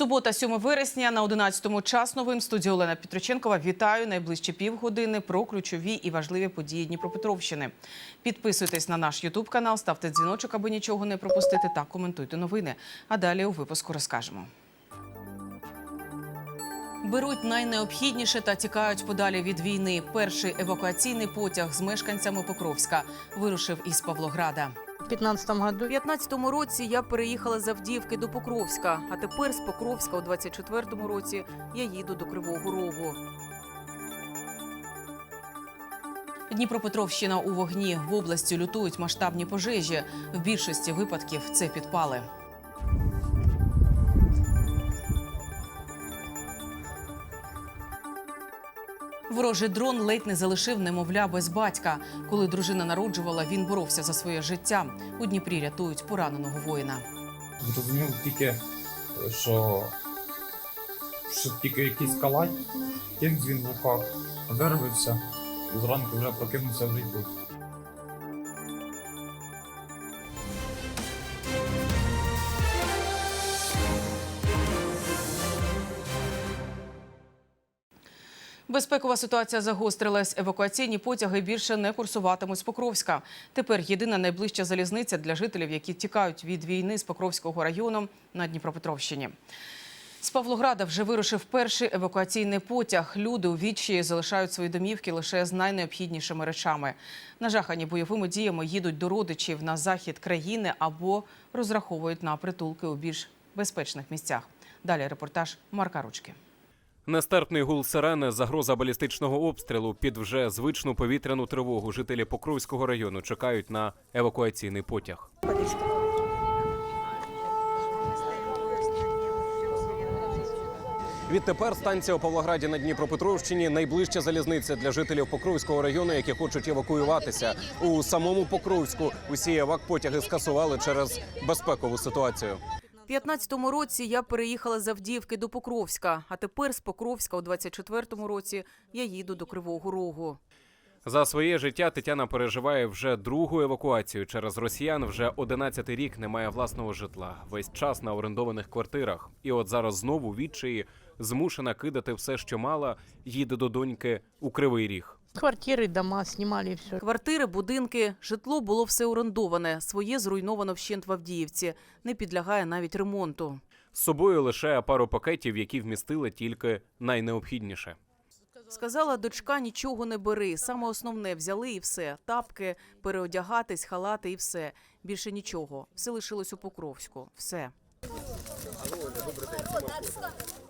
Субота, 7 вересня на 11-му час новин студія Олена Петроченкова. Вітаю найближчі півгодини про ключові і важливі події Дніпропетровщини. Підписуйтесь на наш Ютуб канал, ставте дзвіночок, аби нічого не пропустити, та коментуйте новини. А далі у випуску розкажемо. Беруть найнеобхідніше та тікають подалі від війни. Перший евакуаційний потяг з мешканцями Покровська вирушив із Павлограда. В 15 году У 15-му році я переїхала з Авдіївки до Покровська, а тепер з Покровська у 24-му році я їду до Кривого Рогу. Дніпропетровщина у вогні в області лютують масштабні пожежі. В більшості випадків це підпали. Ворожий дрон ледь не залишив немовля без батька. Коли дружина народжувала, він боровся за своє життя. У Дніпрі рятують пораненого воїна. Зрозумів тільки, що, що тільки якийсь калай, тим він в руках вирвався зранку вже прокинувся в ріку. Безпекова ситуація загострилась. Евакуаційні потяги більше не курсуватимуть з Покровська. Тепер єдина найближча залізниця для жителів, які тікають від війни з Покровського району на Дніпропетровщині. З Павлограда вже вирушив перший евакуаційний потяг. Люди у відчаї залишають свої домівки лише з найнеобхіднішими речами. Нажахані бойовими діями їдуть до родичів на захід країни або розраховують на притулки у більш безпечних місцях. Далі репортаж Марка Ручки. Нестерпний гул сирени, загроза балістичного обстрілу під вже звичну повітряну тривогу. Жителі Покровського району чекають на евакуаційний потяг. Відтепер станція у Павлограді на Дніпропетровщині найближча залізниця для жителів Покровського району, які хочуть евакуюватися. У самому Покровську усі евак-потяги скасували через безпекову ситуацію. У 15-му році я переїхала з Авдіївки до Покровська, а тепер з Покровська у 24-му році я їду до Кривого Рогу. За своє життя Тетяна переживає вже другу евакуацію. Через росіян вже 11-й рік немає власного житла. Весь час на орендованих квартирах. І от зараз знову відчаї змушена кидати все, що мала, їде до доньки у Кривий Ріг. Квартиры, дома снимали все. Квартири, будинки, житло було все орендоване. Своє зруйновано вщент в Авдіївці. Не підлягає навіть ремонту. З собою лише пару пакетів, які вмістили тільки найнеобхідніше. Сказала дочка, нічого не бери. Саме основне взяли і все. Тапки, переодягатись, халати і все. Більше нічого. Все лишилось у Покровську. Все.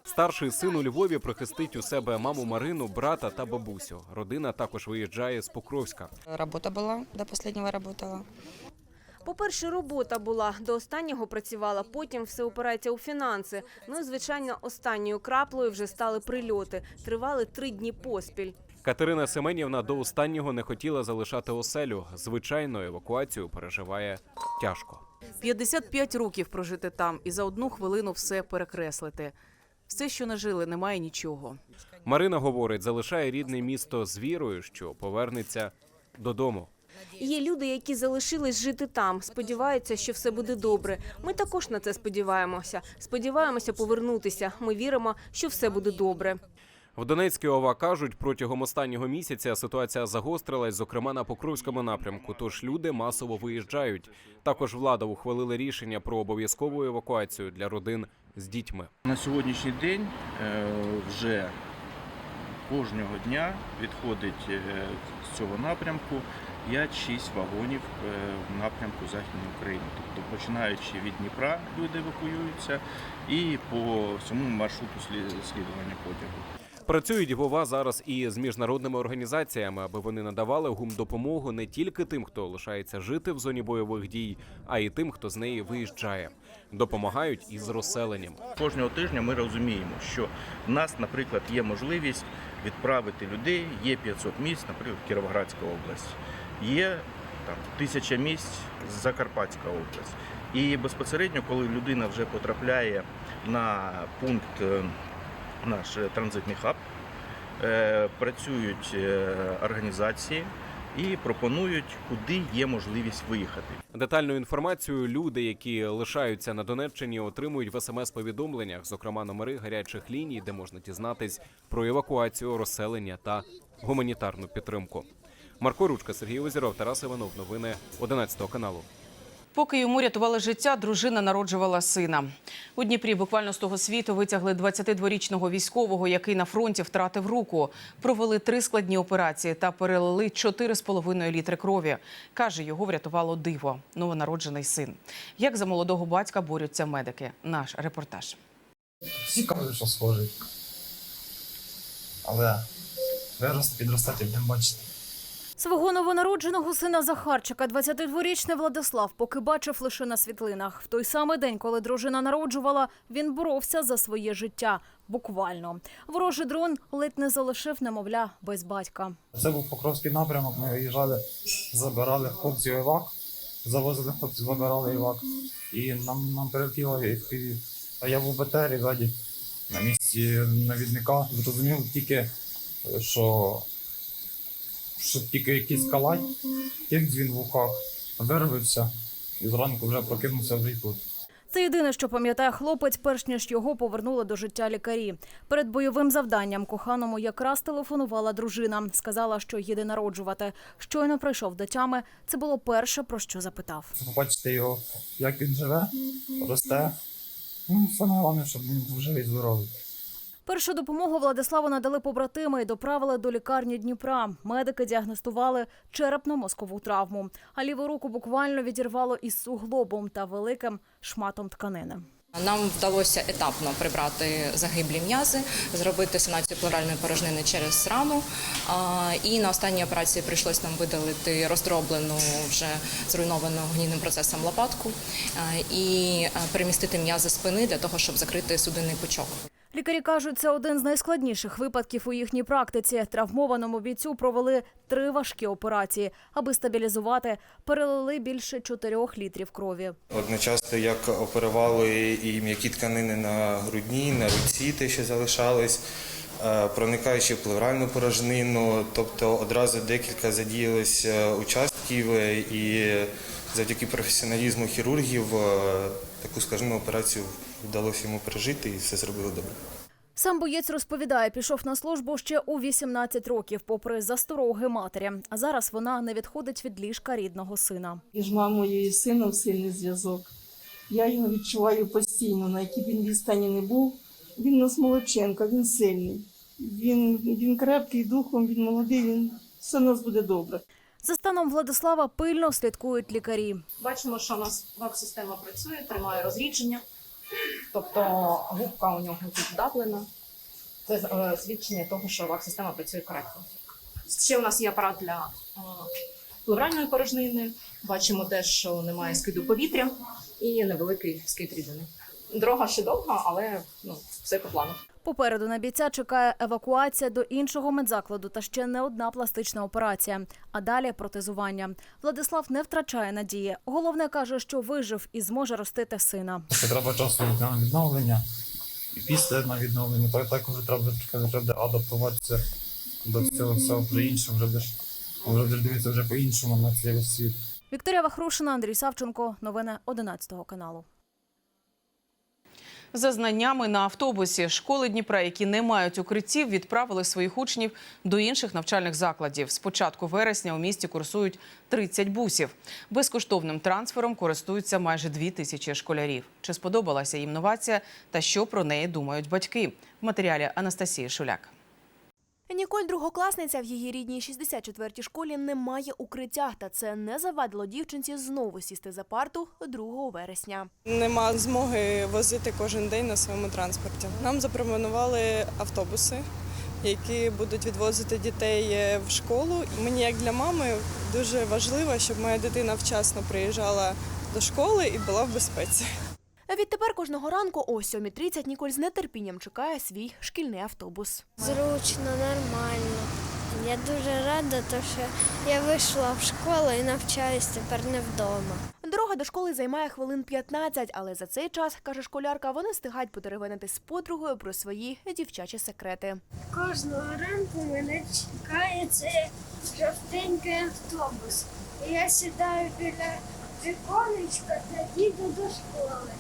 Старший син у Львові прихистить у себе маму Марину, брата та бабусю. Родина також виїжджає з Покровська. Работа была, до последнего работала. По-перше, робота була до останнього працювала, потім все опирається у фінанси. Ну і звичайно, останньою краплею вже стали прильоти. Тривали три дні поспіль. Катерина Семенівна до останнього не хотіла залишати оселю. Звичайно, евакуацію переживає тяжко. 55 років прожити там і за одну хвилину все перекреслити. Все, що нажили, немає нічого. Марина говорить, залишає рідне місто з вірою, що повернеться додому. Є люди, які залишились жити там, сподіваються, що все буде добре. Ми також на це сподіваємося. Сподіваємося повернутися. Ми віримо, що все буде добре. В Донецькій ОВА кажуть, протягом останнього місяця ситуація загострилась, зокрема на Покровському напрямку. Тож люди масово виїжджають. Також влада ухвалила рішення про обов'язкову евакуацію для родин з дітьми. На сьогоднішній день е, вже кожного дня відходить е, з цього напрямку 5-6 вагонів е, в напрямку Західної України. Тобто починаючи від Дніпра люди евакуюються і по всьому маршруту слідування потягу. Працюють в зараз і з міжнародними організаціями, аби вони надавали гумдопомогу не тільки тим, хто лишається жити в зоні бойових дій, а й тим, хто з неї виїжджає. Допомагають із розселенням. Кожного тижня ми розуміємо, що в нас, наприклад, є можливість відправити людей, є 500 місць, наприклад, Кіровоградська область, є там тисяча місць Закарпатська область. І безпосередньо, коли людина вже потрапляє на пункт е, наш е, транзитний хаб, е, працюють е, організації, і пропонують, куди є можливість виїхати. Детальну інформацію люди, які лишаються на Донеччині, отримують в смс-повідомленнях, зокрема номери гарячих ліній, де можна дізнатись про евакуацію, розселення та гуманітарну підтримку. Марко Ручка, Сергій Озіров, Тарас Іванов. Новини 11 каналу. Поки йому рятували життя, дружина народжувала сина. У Дніпрі буквально з того світу витягли 22-річного військового, який на фронті втратив руку. Провели три складні операції та перелили 4,5 літри крові. Каже, його врятувало диво – новонароджений син. Як за молодого батька борються медики? Наш репортаж. Всі кажуть, що схожий. Але вирос, підростати будемо бачити. Свого новонародженого сина Захарчика 22-річний Владислав поки бачив лише на світлинах. В той самий день, коли дружина народжувала, він боровся за своє життя. Буквально. Ворожий дрон ледь не залишив немовля без батька. Це був Покровський напрямок, ми виїжджали, забирали хлопців івак, завозили хлопців, забирали івак. І нам, нам перелетіло FPV. А я був в БТРі ззаді на місці навідника. Зрозумів тільки, що, що тільки якийсь калай, тим дзвін в ухах, вирвався і зранку вже прокинувся вже й тут. Це єдине, що пам'ятає хлопець, перш ніж його повернули до життя лікарі. Перед бойовим завданням коханому якраз телефонувала дружина. Сказала, що їде народжувати. Щойно прийшов до тями. Це було перше, про що запитав. Побачити його, як він живе, росте. Ну, саме головне, щоб він був живий здоровий. Першу допомогу Владиславу надали побратими і доправили до лікарні Дніпра. Медики діагностували черепно-мозкову травму, а ліву руку буквально відірвало із суглобом та великим шматом тканини. Нам вдалося етапно прибрати загиблі м'язи, зробити санацію плуральної порожнини через рану. І на останній операції прийшлось нам видалити роздроблену вже зруйновану гнійним процесом лопатку і е, перемістити м'язи спини для того, щоб закрити судинний пучок. Лікарі кажуть, це один з найскладніших випадків у їхній практиці. Травмованому бійцю провели три важкі операції. Аби стабілізувати, перелили більше чотирьох літрів крові. Одночасно як оперували і м'які тканини на грудні, на руці, те, що залишались, е, проникаючи в плевральну порожнину, тобто одразу декілька задіялись е, участків е, і завдяки професіоналізму хірургів таку скажімо операцію вдалося йому пережити і все зробили добре. Сам боєць розповідає, пішов на службу ще у 18 років, попри застороги матері. А зараз вона не відходить від ліжка рідного сина. Між мамою і сином сильний зв'язок. Я його відчуваю постійно, на якій він відстані не був. Він у нас молодченка, він сильний. Він, він крепкий духом, він молодий, він все у нас буде добре. За станом Владислава пильно слідкують лікарі. Бачимо, що у нас вак-система працює, тримає розрідження, тобто губка у нього тут вдаплена. Це е, свідчення того, що вак-система працює коректно. Ще у нас є апарат для плевральної порожнини. Бачимо те, що немає скиду повітря і невеликий скид рідини. Дорога ще довга, але ну, все по плану. Попереду на бійця чекає евакуація до іншого медзакладу та ще не одна пластична операція. А далі протезування. Владислав не втрачає надії. Головне каже, що вижив і зможе ростити сина. Ще треба часу на відновлення. І після на відновлення так також треба вже адаптуватися до цього всього вже іншого, вже будеш вже дивитися вже по-іншому на цей світ. Вікторія Вахрушина, Андрій Савченко. Новини 11 каналу. За знаннями на автобусі школи Дніпра, які не мають укриттів, відправили своїх учнів до інших навчальних закладів. З початку вересня у місті курсують 30 бусів. Безкоштовним трансфером користуються майже дві тисячі школярів. Чи сподобалася їм новація та що про неї думають батьки? В матеріалі Анастасії Шуляк. Ніколь другокласниця в її рідній 64-й школі не має укриття, та це не завадило дівчинці знову сісти за парту 2 вересня. Нема змоги возити кожен день на своєму транспорті. Нам запропонували автобуси, які будуть відвозити дітей е, в школу. Мені, як для мами, дуже важливо, щоб моя дитина вчасно приїжджала до школи і була в безпеці. Відтепер кожного ранку о 7.30 Ніколь з нетерпінням чекає свій шкільний автобус. Зручно, нормально. Я дуже рада, тому що я вийшла в школу і навчаюсь тепер не вдома. Дорога до школи займає хвилин 15, але за цей час, каже школярка, вони встигають потеревенити з подругою про свої дівчачі секрети. Кожного ранку мене чекає цей жовтенький автобус. Я сідаю біля віконечка та їду до школи.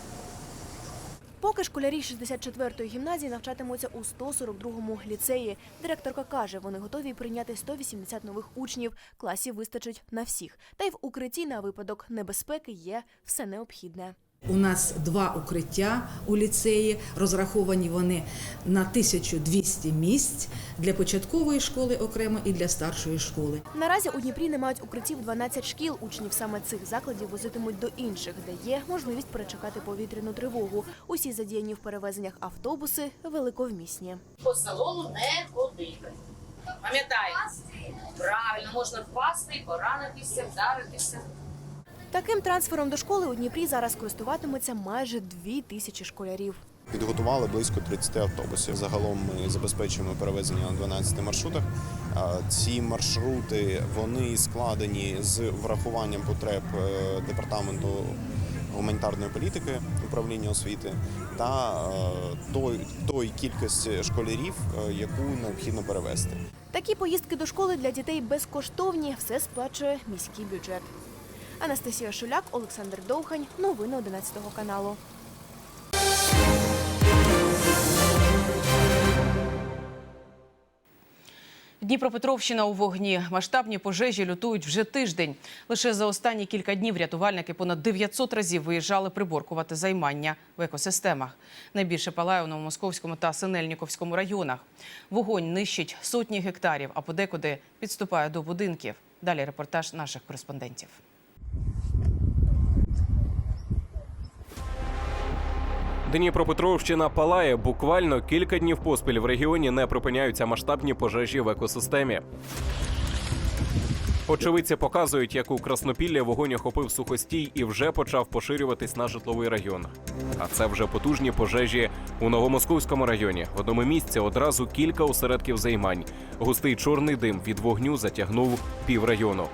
Поки школярі 64-ї гімназії навчатимуться у 142-му ліцеї. Директорка каже, вони готові прийняти 180 нових учнів. Класів вистачить на всіх. Та й в укритті на випадок небезпеки є все необхідне. У нас два укриття у ліцеї. Розраховані вони на 1200 місць для початкової школи окремо і для старшої школи. Наразі у Дніпрі не мають укриттів 12 шкіл. Учнів саме цих закладів возитимуть до інших, де є можливість перечекати повітряну тривогу. Усі задіяні в перевезеннях автобуси великовмісні. По салону не ходити. Пам'ятай, правильно, можна впасти, поранитися, вдаритися. Таким трансфером до школи у Дніпрі зараз користуватимуться майже дві тисячі школярів. Підготували близько 30 автобусів. Загалом ми забезпечуємо перевезення на 12 маршрутах. Ці маршрути вони складені з врахуванням потреб е, департаменту гуманітарної політики управління освіти та е, той, той кількості школярів, е, яку необхідно перевезти. Такі поїздки до школи для дітей безкоштовні. Все сплачує міський бюджет. Анастасія Шуляк, Олександр Довхань. Новини 11 каналу. Дніпропетровщина у вогні. Масштабні пожежі лютують вже тиждень. Лише за останні кілька днів рятувальники понад 900 разів виїжджали приборкувати займання в екосистемах. Найбільше палає у Новомосковському та Синельніковському районах. Вогонь нищить сотні гектарів, а подекуди підступає до будинків. Далі репортаж наших кореспондентів. Дніпропетровщина палає. Буквально кілька днів поспіль в регіоні не припиняються масштабні пожежі в екосистемі. Очевидці показують, як у Краснопілля вогонь охопив сухостій і вже почав поширюватись на житловий район. А це вже потужні пожежі у Новомосковському районі. В одному місці одразу кілька осередків займань. Густий чорний дим від вогню затягнув піврайону.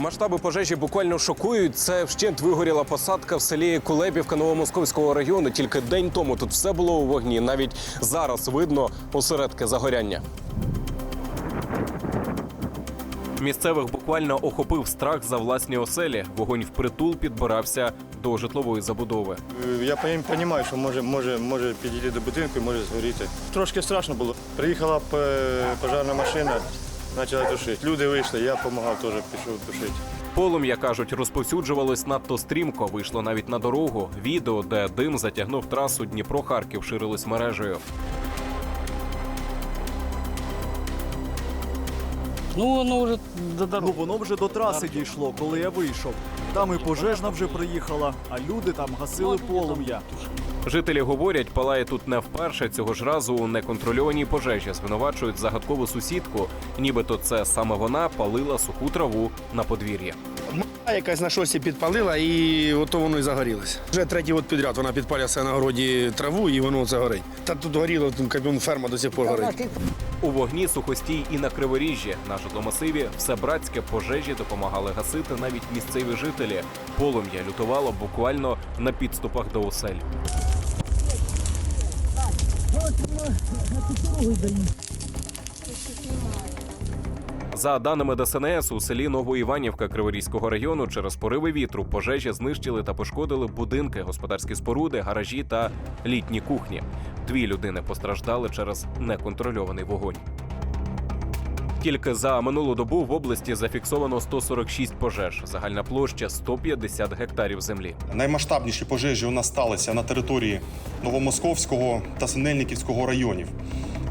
Масштаби пожежі буквально шокують. Це вщент вигоріла посадка в селі Кулебівка Новомосковського району. Тільки день тому тут все було у вогні. Навіть зараз видно осередки загоряння. Місцевих буквально охопив страх за власні оселі. Вогонь впритул підбирався до житлової забудови. Я розумію, що може, може, може підійти до будинку і може згоріти. Трошки страшно було. Приїхала пожежна машина, почала тушити. Люди вийшли, я допомагав теж пішов тушити. Полум'я кажуть, розповсюджувалось надто стрімко. Вийшло навіть на дорогу. Відео, де дим затягнув трасу Дніпро-Харків, ширилось мережею. Ну, воно вже до дороги. Ну, воно вже до траси дійшло, коли я вийшов. Там і пожежна вже приїхала, а люди там гасили полум'я. Жителі говорять, палає тут не вперше. Цього ж разу у неконтрольованій пожежі звинувачують загадкову сусідку, нібито це саме вона палила суху траву на подвір'ї. Якась на шосі підпалила і ото воно і загорілося. Вже третій от підряд вона підпалює на городі траву і воно це горить. Та тут горіло, там ферма до сих пор горить. У вогні сухостій і на криворіжжі. На житломасиві все братське пожежі допомагали гасити навіть місцеві жителі. Полум'я лютувало буквально на підступах до осель. За даними ДСНС, у селі Новоіванівка Криворізького району через пориви вітру пожежі знищили та пошкодили будинки, господарські споруди, гаражі та літні кухні. Дві людини постраждали через неконтрольований вогонь. Тільки за минулу добу в області зафіксовано 146 пожеж. Загальна площа 150 гектарів землі. Наймасштабніші пожежі у нас сталися на території Новомосковського та Синельниківського районів.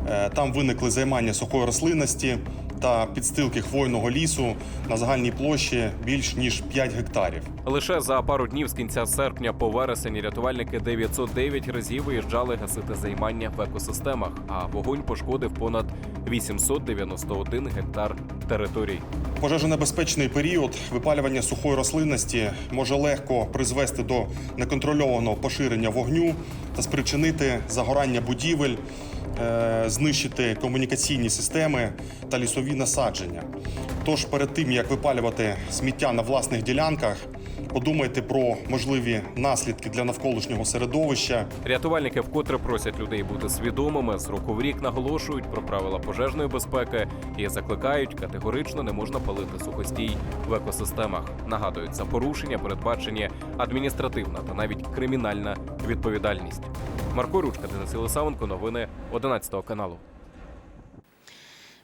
Е, Там виникли займання сухої рослинності та підстилки хвойного лісу на загальній площі більш ніж 5 гектарів. Лише за пару днів з кінця серпня по вересень рятувальники 909 разів виїжджали гасити займання в екосистемах, а вогонь пошкодив понад 891 гектар територій. Пожежонебезпечний період випалювання сухої рослинності може легко призвести до неконтрольованого поширення вогню та спричинити загорання будівель, знищити комунікаційні системи та лісові насадження. Тож перед тим як випалювати сміття на власних ділянках, подумайте про можливі наслідки для навколишнього середовища. Рятувальники вкотре просять людей бути свідомими. З року в рік наголошують про правила пожежної безпеки і закликають категорично не можна палити сухостій в екосистемах. Нагадують, за порушення передбачені адміністративна та навіть кримінальна відповідальність. Марко Ручка, Денис Єлисавенко, новини 11 каналу.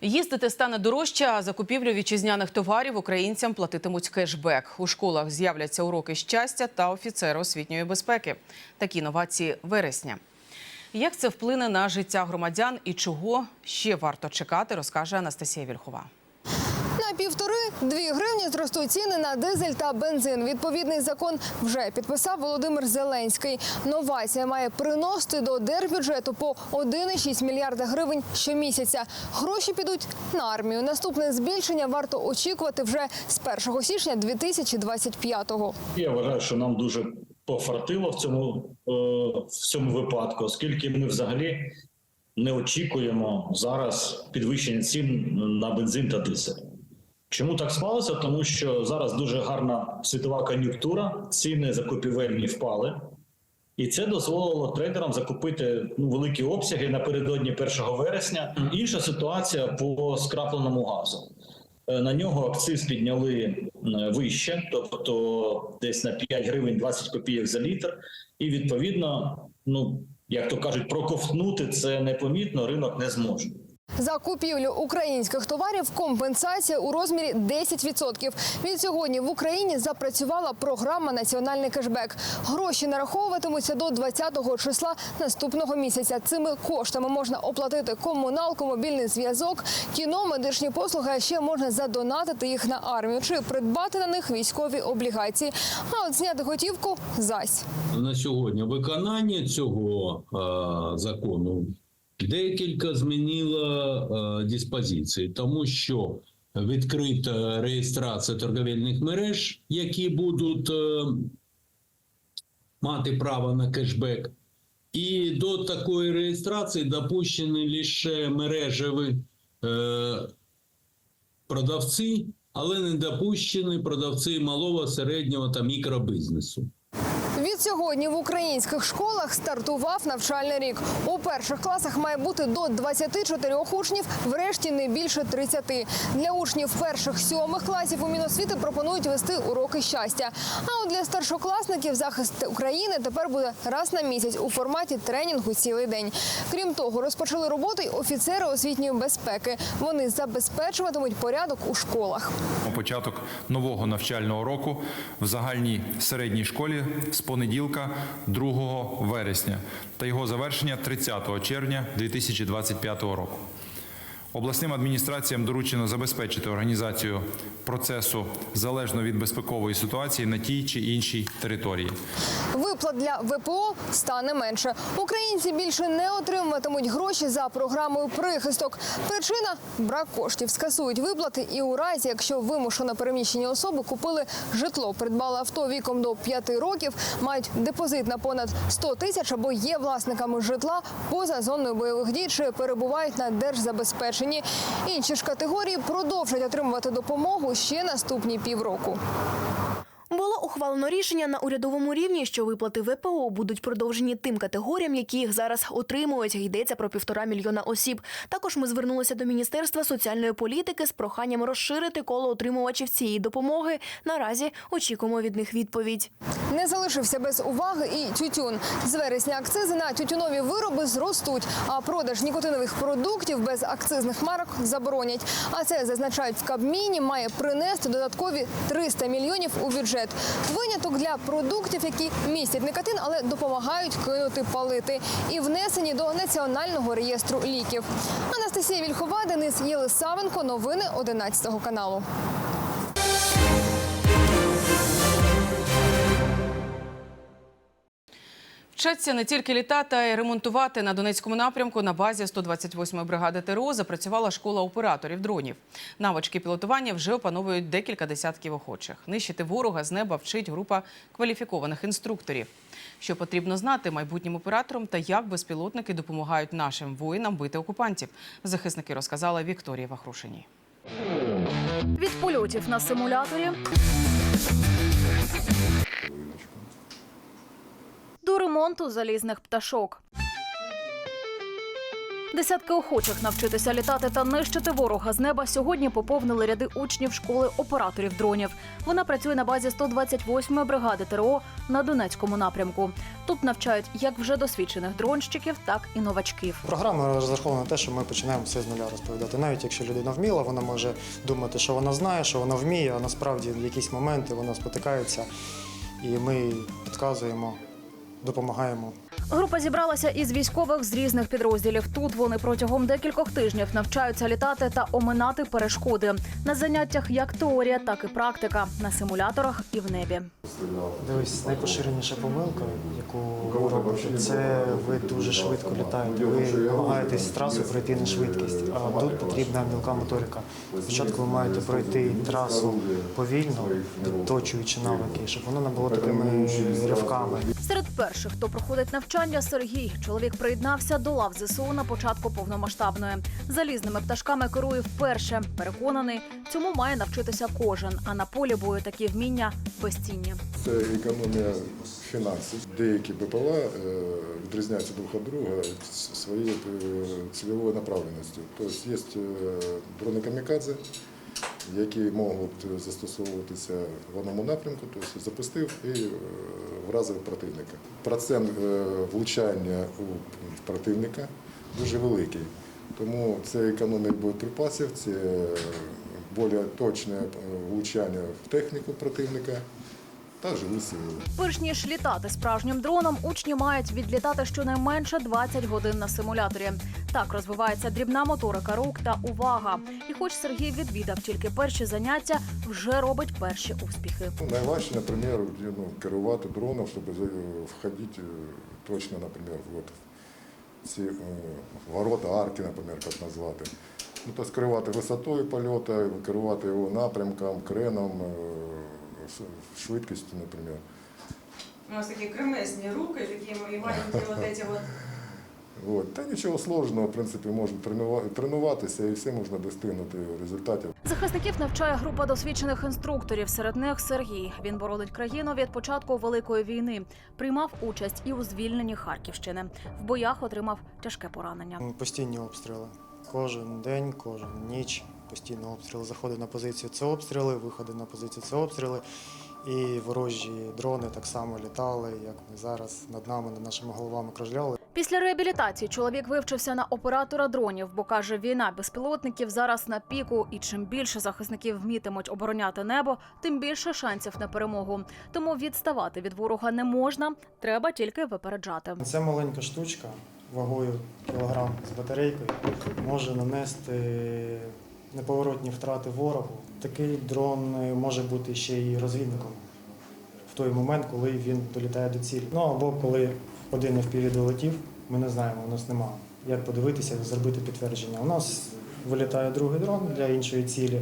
Їздити стане дорожче, а закупівлю вітчизняних товарів українцям платитимуть кешбек. У школах з'являться уроки щастя та офіцери освітньої безпеки. Такі новації вересня. Як це вплине на життя громадян і чого ще варто чекати, розкаже Анастасія Вільхова. Півтори-дві гривні зростуть ціни на дизель та бензин. Відповідний закон вже підписав Володимир Зеленський. Новація має приносити до держбюджету по 1,6 мільярда гривень щомісяця. Гроші підуть на армію. Наступне збільшення варто очікувати вже з 1 січня 2025-го. Я вважаю, що нам дуже пофартило в цьому, е, в цьому випадку, оскільки ми взагалі не очікуємо зараз підвищення цін на бензин та дизель. Чому так склалося? Тому що зараз дуже гарна світова кон'юнктура, ціни закупівельні впали, і це дозволило трейдерам закупити ну, великі обсяги напередодні 1 вересня. Інша ситуація по скрапленому газу. Е, На нього акциз підняли е, вище, тобто десь на 5 гривень 20 копійок за літр. І відповідно, ну як то кажуть, проковтнути це непомітно ринок не зможе. За купівлю українських товарів компенсація у розмірі 10%. Від сьогодні в Україні запрацювала програма Національний кешбек. Гроші нараховуватимуться до 20-го числа наступного місяця. Цими коштами можна оплатити комуналку, мобільний зв'язок, кіно, медичні послуги. А ще можна задонатити їх на армію чи придбати на них військові облігації. А от зняти готівку зась. на сьогодні виконання цього е, закону декілька змінило е, диспозиції, тому що відкрита реєстрація торговельних мереж, які будуть е, мати право на кешбек. І до такої реєстрації допущені лише мережеві е, продавці, але не допущені продавці малого, середнього та мікробізнесу. Сьогодні в українських школах стартував навчальний рік. У перших класах має бути до 24 учнів, врешті не більше 30. Для учнів перших сьомих класів у Міносвіти пропонують вести уроки щастя. А от для старшокласників захист України тепер буде раз на місяць у форматі тренінгу цілий день. Крім того, розпочали роботу й офіцери освітньої безпеки. Вони забезпечуватимуть порядок у школах. Початок нового навчального року в загальній середній школі з понеділка 2 вересня та його завершення 30 червня 2025 року. Обласним адміністраціям доручено забезпечити організацію процесу залежно від безпекової ситуації на тій чи іншій території. Виплат для ВПО стане менше. Українці більше не отримуватимуть гроші за програмою прихисток. Причина брак коштів. Скасують виплати і у разі, якщо вимушено переміщені особи купили житло, придбали авто віком до 5 років, мають депозит на понад 100 тисяч або є власниками житла поза зоною бойових дій чи перебувають на держзабезпеченні. Інші ж категорії продовжать отримувати допомогу ще наступні півроку. Було ухвалено рішення на урядовому рівні, що виплати ВПО будуть продовжені тим категоріям, які їх зараз отримують. Йдеться про півтора мільйона осіб. Також ми звернулися до Міністерства соціальної політики з проханням розширити коло отримувачів цієї допомоги. Наразі очікуємо від них відповідь. Не залишився без уваги і тютюн. З вересня акцизи на тютюнові вироби зростуть, а продаж нікотинових продуктів без акцизних марок заборонять. А це зазначають в Кабміні, має принести додаткові 300 мільйонів у бюджет. Виняток для продуктів, які містять никотин, але допомагають кинути палити, і внесені до національного реєстру ліків. Анастасія Вільхова, Денис Єлисавенко. Новини 11 каналу. Вчаться не тільки літати, а й ремонтувати на Донецькому напрямку на базі 128-ї бригади ТРО запрацювала школа операторів дронів. Навички пілотування вже опановують декілька десятків охочих. Нищити ворога з неба вчить група кваліфікованих інструкторів. Що потрібно знати майбутнім операторам та як безпілотники допомагають нашим воїнам бити окупантів. Захисники розказала Вікторії Вахрушиній. Від польотів на симуляторі до ремонту залізних пташок. Десятки охочих навчитися літати та нищити ворога з неба сьогодні поповнили ряди учнів школи операторів дронів. Вона працює на базі 128-ї бригади ТРО на Донецькому напрямку. Тут навчають як вже досвідчених дронщиків, так і новачків. Програма розрахована на те, що ми починаємо все з нуля розповідати. Навіть якщо людина вміла, вона може думати, що вона знає, що вона вміє, а насправді в якісь моменти вона спотикається, і ми підказуємо, допомагаємо. Група зібралася із військових з різних підрозділів. Тут вони протягом декількох тижнів навчаються літати та оминати перешкоди на заняттях як теорія, так і практика на симуляторах і в небі. Дивись, найпоширеніша помилка, яку ви робите, це ви дуже швидко літаєте. Ви намагаєтесь трасу пройти на швидкість, а тут потрібна мілка моторика. Спочатку ви маєте пройти трасу повільно, відточуючи навики, щоб воно не було такими ривками. Серед перших, хто проходить навчання, Сергій. Чоловік приєднався до лав ЗСУ на початку повномасштабної. Залізними пташками керує вперше. Переконаний, цьому має навчитися кожен. А на полі бою такі вміння безцінні. Це економія фінансів. Деякі БПЛА е, відрізняються друг від друга своєю е, цільовою направленістю. Тобто є е, дрони які можуть застосовуватися в одному напрямку, тобто запустив і вразив противника. Процент е, влучання у противника дуже великий. Тому це економія боєприпасів, це більш точне е, влучання в техніку противника та живу силу. Перш ніж літати справжнім дроном, учні мають відлітати щонайменше 20 годин на симуляторі. Так розвивається дрібна моторика рук та увага. І хоч Сергій відвідав тільки перші заняття, вже робить перші успіхи. Ну, Найважче, наприклад, ну, керувати дроном, щоб за- входити е, точно, наприклад, вот в ці е, ворота арки, наприклад, як назвати. Ну, тобто керувати висотою польоту, керувати його напрямком, креном, е, ш- швидкістю, наприклад. У нас такі кремезні руки, такі мої маленькі вот эти вот. От. Та нічого складного, в принципі, можна тренува- тренуватися і все можна достигнути результатів. Захисників навчає група досвідчених інструкторів. Серед них Сергій. Він боронить країну від початку великої війни. Приймав участь і у звільненні Харківщини. В боях отримав тяжке поранення. Постійні обстріли. Кожен день, кожен ніч. Постійно обстріли. Заходи на позицію це обстріли, виходи на позицію це обстріли. І ворожі дрони так само літали, як ми зараз над нами, над нашими головами кружляли. Після реабілітації чоловік вивчився на оператора дронів, бо каже, війна безпілотників зараз на піку, і чим більше захисників вмітимуть обороняти небо, тим більше шансів на перемогу. Тому відставати від ворога не можна, треба тільки випереджати. Ця маленька штучка вагою кілограм з батарейкою може нанести неповоротні втрати ворогу. Такий дрон е, може бути ще й розвідником в той момент, коли він долітає до цілі. Ну або коли один FPV долетів, ми не знаємо, у нас немає. Як подивитися, зробити підтвердження. У нас вилітає другий дрон для іншої цілі,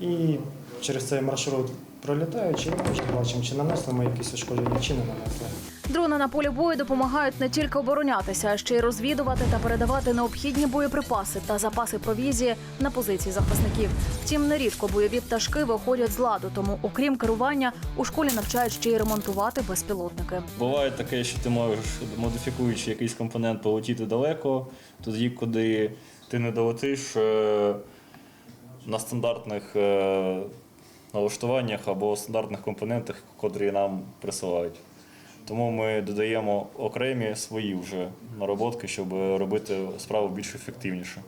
і через цей маршрут пролітаючи, ми вже бачимо, чи нанесли ми якісь ушкодження, чи не нанесли. Дрони на полі бою допомагають не тільки оборонятися, а ще й розвідувати та передавати необхідні боєприпаси та запаси провізії на позиції захисників. Втім, нерідко бойові пташки виходять з ладу, тому, окрім керування, у школі навчають ще й ремонтувати безпілотники. Буває таке, що ти можеш, модифікуючи якийсь компонент, полетіти далеко, тоді, куди ти не долетиш е, на стандартних е, налаштуваннях або стандартних компонентах, котрі нам присилають. Тому ми додаємо окремі свої вже нароботки, щоб робити справу більш ефективніше.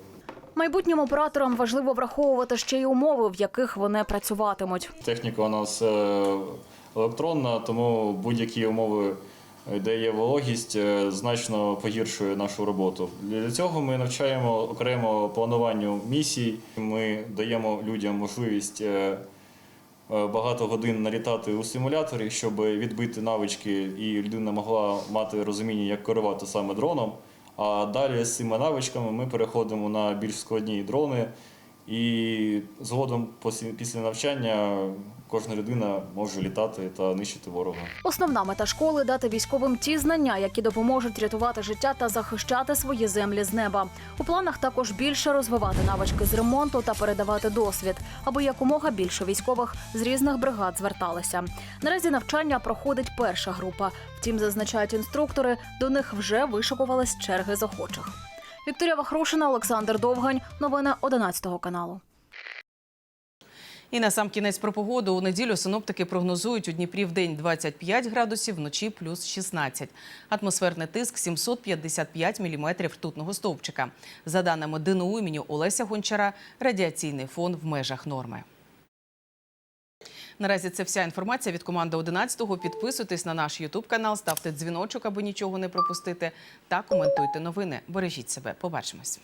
Майбутнім операторам важливо враховувати ще й умови, в яких вони працюватимуть. Техніка у нас е, електронна, тому будь-які умови, е, де є вологість, е, значно погіршує нашу роботу. Для цього ми навчаємо окремо плануванню місій. Ми даємо людям можливість багато годин налітати у симуляторі, щоб відбити навички, і людина могла мати розуміння, як керувати саме дроном. А далі з цими навичками ми переходимо на більш складні дрони. І згодом після навчання кожна людина може літати та нищити ворога. Основна мета школи дати військовим ті знання, які допоможуть рятувати життя та захищати свої землі з неба. У планах також більше розвивати навички з ремонту та передавати досвід, аби якомога більше військових з різних бригад зверталися. Наразі навчання проходить перша група. Втім, зазначають інструктори, до них вже вишикувались черги з охочих. Вікторія Вахрушина, Олександр Довгань. Новини 11 каналу. І на сам кінець про погоду у неділю синоптики прогнозують у Дніпрі в день 25 градусів, вночі плюс 16. Атмосферний тиск 755 міліметрів ртутного стовпчика. За даними ДНУ імені Олеся Гончара, радіаційний фон в межах норми. Наразі це вся інформація від команди 11-го. Підписуйтесь на наш Ютуб канал, ставте дзвіночок, аби нічого не пропустити, та коментуйте новини. Бережіть себе. Побачимось.